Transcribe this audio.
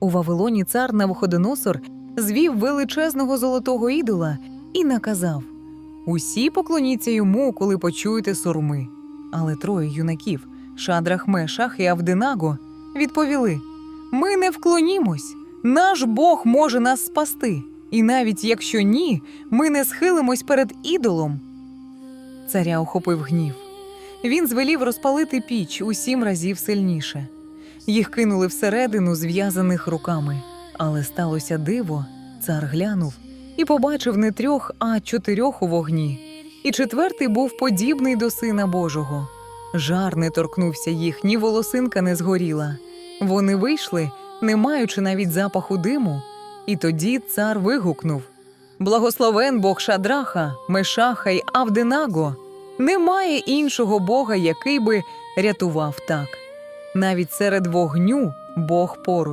У Вавилоні цар Навуходоносор звів величезного золотого ідола і наказав: Усі поклоніться йому, коли почуєте сурми. Але троє юнаків Шадрах, Мешах і Авденаго відповіли: Ми не вклонімось. Наш Бог може нас спасти, і навіть якщо ні, ми не схилимось перед ідолом. Царя охопив гнів. Він звелів розпалити піч у сім разів сильніше. Їх кинули всередину зв'язаних руками. Але сталося диво, цар глянув і побачив не трьох, а чотирьох у вогні. І четвертий був подібний до сина Божого. Жар не торкнувся їх, ні волосинка не згоріла. Вони вийшли, не маючи навіть запаху диму. І тоді цар вигукнув: Благословен Бог Шадраха, Мешаха й Авденаго. Немає іншого Бога, який би рятував так. Навіть серед вогню Бог поруч.